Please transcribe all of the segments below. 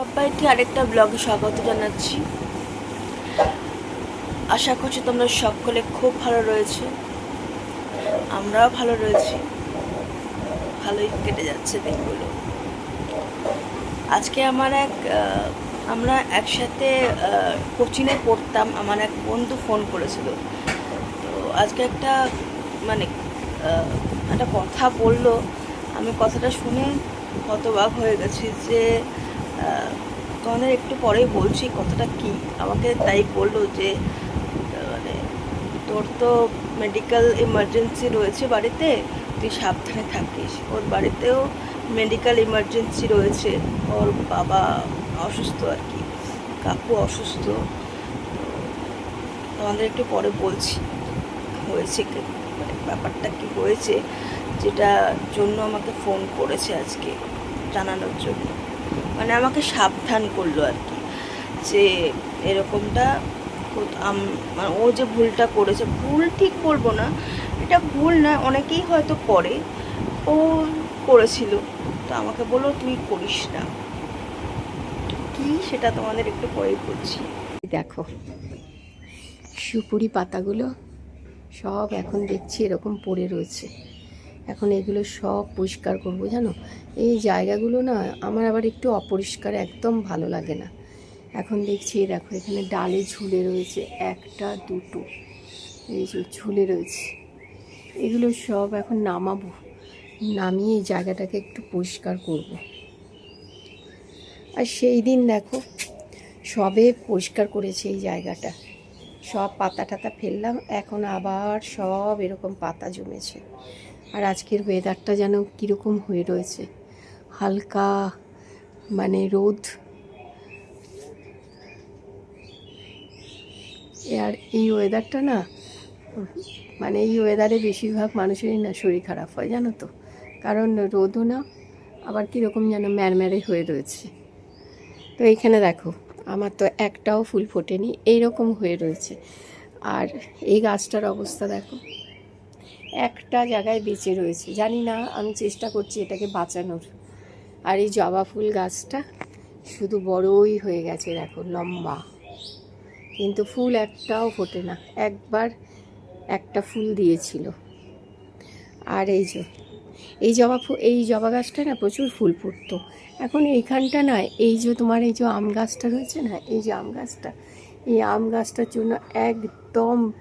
সবাইকে আরেকটা ব্লগে স্বাগত জানাচ্ছি। আশা করছি তোমরা সকলে খুব ভালো রয়েছে। আমরাও ভালো রয়েছি। ভালোই কেটে যাচ্ছে দিনগুলো। আজকে আমার এক আমরা একসাথে কোচিংয়ে পড়তাম। আমার এক বন্ধু ফোন করেছিল। তো আজকে একটা মানে একটা কথা বলল। আমি কথাটা শুনে হতবাক হয়ে গেছি যে তোমাদের একটু পরেই বলছি, কথাটা কি? আমাকে তাই বলল যে মানে তোর তো মেডিকেল ইমার্জেন্সি রয়েছে বাড়িতে, তুই সাবধানে থাকিস। ওর বাড়িতেও মেডিকেল ইমার্জেন্সি রয়েছে। ওর বাবা অসুস্থ আর কি, কাকু অসুস্থ। তোমাদের একটু পরে বলছি, হয়েছে মানে ব্যাপারটা কি হয়েছে যেটা জন্য আমাকে ফোন করেছে আজকে, জানানোর জন্য। মানে আমাকে সাবধান করল আর কি, যে এরকমটা মানে ও যে ভুলটা করেছে, ভুল ঠিক বলব না, এটা ভুল না অনেকেই হয়তো করে, ও করেছিল, তো আমাকে বলল, তুই করিস না। কি সেটা তোমাদের একটু পরেই করছি দেখো সুপুরি পাতাগুলো সব এখন দেখছি এরকম পড়ে রয়েছে। এখন এগুলো সব পরিষ্কার করব, জানো? এই জায়গাগুলো না আমার আবার একটু অপরিষ্কার, একদম ভালো লাগে না। এখন দেখছি দেখো, এখানে ডালে ঝুলে রয়েছে একটা, দুটো, এই যে ঝুলে রয়েছে। এগুলো সব এখন নামাবো, নামিয়ে এই জায়গাটাকে একটু পরিষ্কার করব। আর সেই দিন দেখো, সবে পরিষ্কার করেছে এই জায়গাটা। সব পাতা টাতা ফেললাম, এখন আবার সব এরকম পাতা জমেছে। আর আজকের ওয়েদারটা যেন কীরকম হয়ে রয়েছে। হালকা মানে রোদ। আর এই ওয়েদারটা না মানে এই ওয়েদারে বেশিরভাগ মানুষেরই না শরীর খারাপ হয়, জানো তো। কারণ রোদও না, আবার কীরকম যেন ম্যারম্যারে হয়ে রয়েছে। তো এইখানে দেখো, আমার তো একটাও ফুল ফোটেনি, এইরকম হয়ে রয়েছে। আর এই গাছটার অবস্থা দেখো। একটা জায়গায় বেঁচে রয়েছে। জানি না, আমি চেষ্টা করছি এটাকে বাঁচানোর। আর এই জবা ফুল গাছটা শুধু বড়ই হয়ে গেছে, দেখো, লম্বা। কিন্তু ফুল একটাও ফোটে না। একবার একটা ফুল দিয়েছিল। আর এই যে, এই জবা ফুল এই জবা গাছটা না প্রচুর ফুল ফুটতো। এখন এইখানটা না, এই যে তোমার এই যে আম গাছটা রয়েছে না, এই যে আম গাছটা, এই আম গাছটার জন্য একদম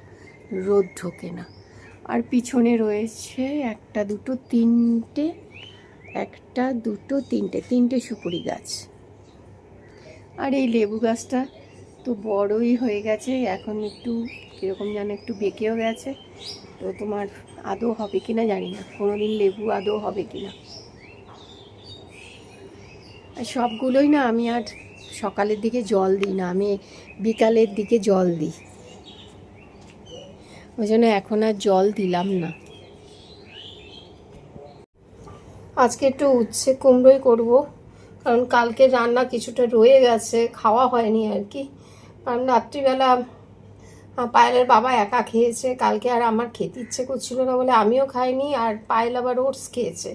রোদ ঢোকে না। আর পিছনে রয়েছে একটা দুটো তিনটে, একটা দুটো তিনটে তিনটে সুপুরি গাছ। আর এই লেবু গাছটা তো বড়ই হয়ে গেছে, এখন একটু কীরকম যেন একটু বেঁকেও গেছে। তো তোমার আদৌ হবে কি না জানি না, কোনোদিন লেবু আদৌ হবে কি না আর সবগুলোই না আমি আর সকালের দিকে জল দিই না, আমি বিকালের দিকে জল দিই। ওই জন্য এখন আর জল দিলাম না। আজকে একটু উচ্ছে কুমড়োই করব, কারণ কালকে রান্না কিছুটা রয়ে গেছে, খাওয়া হয়নি আর কি। কারণ রাত্রিবেলা পায়েলের বাবা একা খেয়েছে, কালকে আর আমার খেতে ইচ্ছে করছিল না বলে আমিও খাইনি আর পায়েল আবার ওটস খেয়েছে।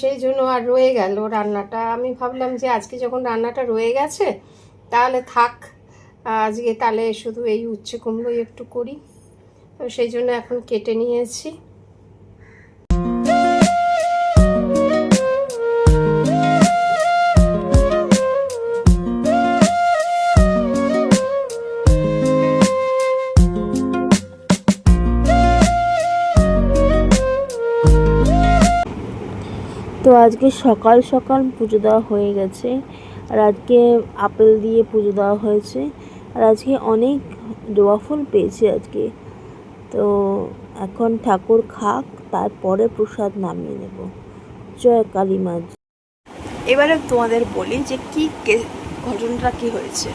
সেই জন্য আর রয়ে গেল রান্নাটা। আমি ভাবলাম যে আজকে যখন রান্নাটা রয়ে গেছে, তাহলে থাক, আজকে তাহলে শুধু এই উচ্ছে কুমড়োই একটু করি। তো সেই জন্য এখন কেটে নিয়েছি। তো আজকে সকাল সকাল পুজো দেওয়া হয়ে গেছে, আর আজকে আপেল দিয়ে পুজো দেওয়া হয়েছে, আর আজকে অনেক জবা ফুল পেয়েছে আজকে। তো এখন ঠাকুর খাক, তারপরে প্রসাদ নামিয়ে নেব। জয় কালী মা। এবারে তোমাদের বলি যে কি ঘটনাটা কি হয়েছে।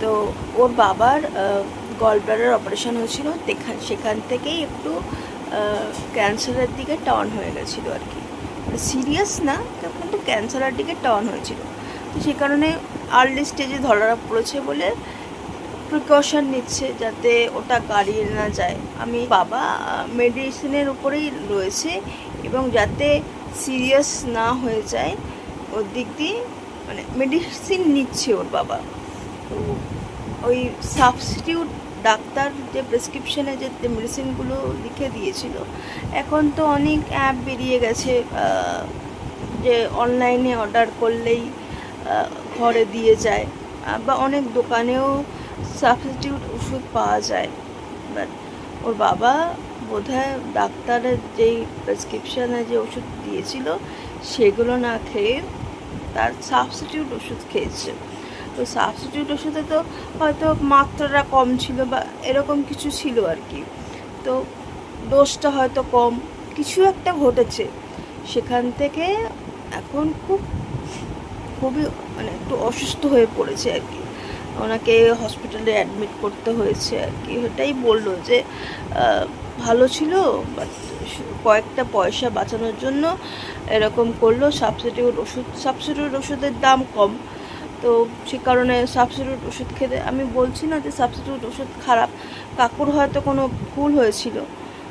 তো ওর বাবার গলব্লাডার অপারেশন হয়েছিল। সেখান থেকেই একটু ক্যান্সারের দিকে টার্ন হয়ে গেছিল আর কি। সিরিয়াস না, কিন্তু ক্যান্সারের দিকে টার্ন হয়েছিল। তো সে কারণে আর্লি স্টেজে ধরা পড়েছে বলে প্রিকশন নিচ্ছে যাতে ওটা গাড়িয়ে না যায়। আমি বাবা মেডিসিনের উপরেই রয়েছে এবং যাতে সিরিয়াস না হয়ে যায়, ওর দিক দিয়ে মানে মেডিসিন নিচ্ছে ওর বাবা। তো ওই সাবস্টিটিউট ডাক্তার যে প্রেসক্রিপশনে যে মেডিসিনগুলো লিখে দিয়েছিল, এখন তো অনেক অ্যাপ বেরিয়ে গেছে যে অনলাইনে অর্ডার করলেই ঘরে দিয়ে যায় বা অনেক দোকানেও সাবস্টিটিউট ওষুধ পাওয়া যায়। বাট ওর বাবা বোধহয় ডাক্তারের যেই প্রেসক্রিপশানে যে ওষুধ দিয়েছিল, সেগুলো না খেয়ে তার সাবস্টিটিউট ওষুধ খেয়েছে। তো সাবস্টিটিউট ওষুধে তো হয়তো মাত্রাটা কম ছিল বা এরকম কিছু ছিল আর কি। তো ডোজটা হয়তো কম, কিছু একটা ঘটেছে। সেখান থেকে এখন খুব, খুবই মানে একটু অসুস্থ হয়ে পড়েছে আর কি। ওনাকে হসপিটালে অ্যাডমিট করতে হয়েছে আর কি। ওটাই বলল যে ভালো ছিল বাট কয়েকটা পয়সা বাঁচানোর জন্য এরকম করল। সাবস্টিটিউট ওষুধ সাবস্টিটিউট ওষুধের দাম কম। তো সে কারণে সাবস্টিটিউট ওষুধ খেতে, আমি বলছি না যে সাবস্টিটিউট ওষুধ খারাপ, কাকুর হয়তো কোনো ভুল হয়েছিল।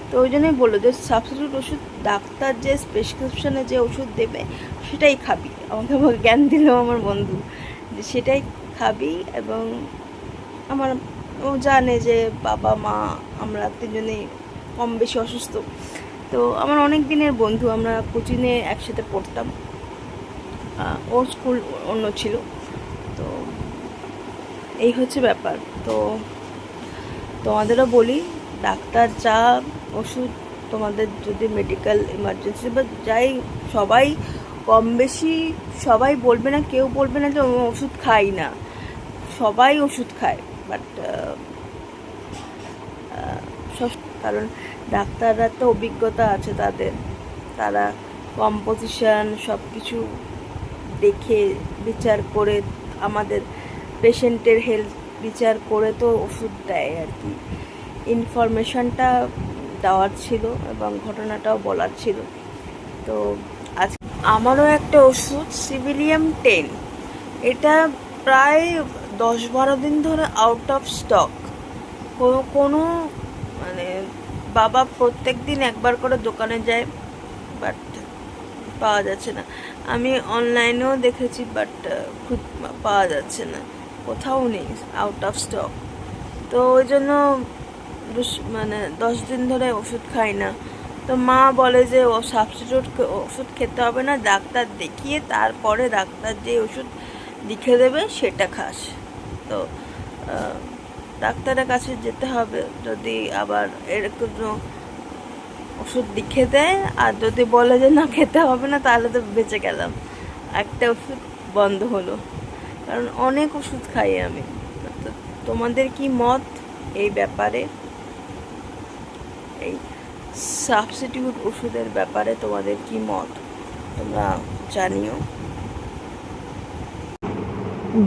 তো ওই জন্যই বলল যে সাবস্টিটিউট ওষুধ ডাক্তার যে প্রেসক্রিপশনে যে ওষুধ দেবে, সেটাই খাবি। আমাকে জ্ঞান দিল আমার বন্ধু, যে সেটাই খাবি এবং আমার ও জানে যে বাবা, মা, আমরা তিনজনেই কম বেশি অসুস্থ। তো আমার অনেক দিনের বন্ধু, আমরা কোচিংয়ে একসাথে পড়তাম। ওর স্কুল অন্য ছিল। তো এই হচ্ছে ব্যাপার। তো তোমাদেরও বলি, ডাক্তার যা ওষুধ তোমাদের যদি মেডিকেল ইমার্জেন্সি বা যাই, সবাই কম বেশি সবাই বলবে না, কেউ বলবে না যে ওষুধ খাই না। সবাই ওষুধ খায় বাট সব, কারণ ডাক্তাররা তো অভিজ্ঞতা আছে তাদের। তারা কম্পোজিশন সব কিছু দেখে বিচার করে, আমাদের পেশেন্টের হেলথ বিচার করে তো ওষুধ দেয় আর কি। ইনফরমেশনটা দেওয়ার ছিল এবং ঘটনাটাও বলার ছিল। তো আজ আমারও একটা ওষুধ সিভিলিয়াম টেন এটা প্রায় দশ বারো দিন ধরে আউট অফ স্টক কোনো মানে বাবা প্রত্যেক দিন একবার করে দোকানে যায় বাট পাওয়া যাচ্ছে না। আমি অনলাইনেও দেখেছি বাট পাওয়া যাচ্ছে না। কোথাও নেই আউট অফ স্টক তো ওই জন্য মানে দশ দিন ধরে ওষুধ খাই না। তো মা বলে যে, ও সাবস্টিটিউট ওষুধ খেতে হবে না, ডাক্তার দেখিয়ে তারপরে ডাক্তার যে ওষুধ লিখে দেবে, সেটা খাস। তো ডাক্তারের কাছে যেতে হবে। যদি আবার এরকম ওষুধ লিখে দেয়, আর যদি বলে যে না, খেতে হবে না, তাহলে তো বেঁচে গেলাম। একটা ওষুধ বন্ধ হলো। কারণ অনেক ওষুধ খাই আমি। তোমাদের কি মত এই ব্যাপারে? এই সাবস্টিটিউট ওষুধের ব্যাপারে তোমাদের কি মত? তোমরা জানিও।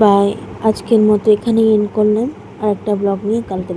বাই আজকের মতো এখানেই এন্ড করলাম। আর একটা ব্লগ নিয়ে কালকে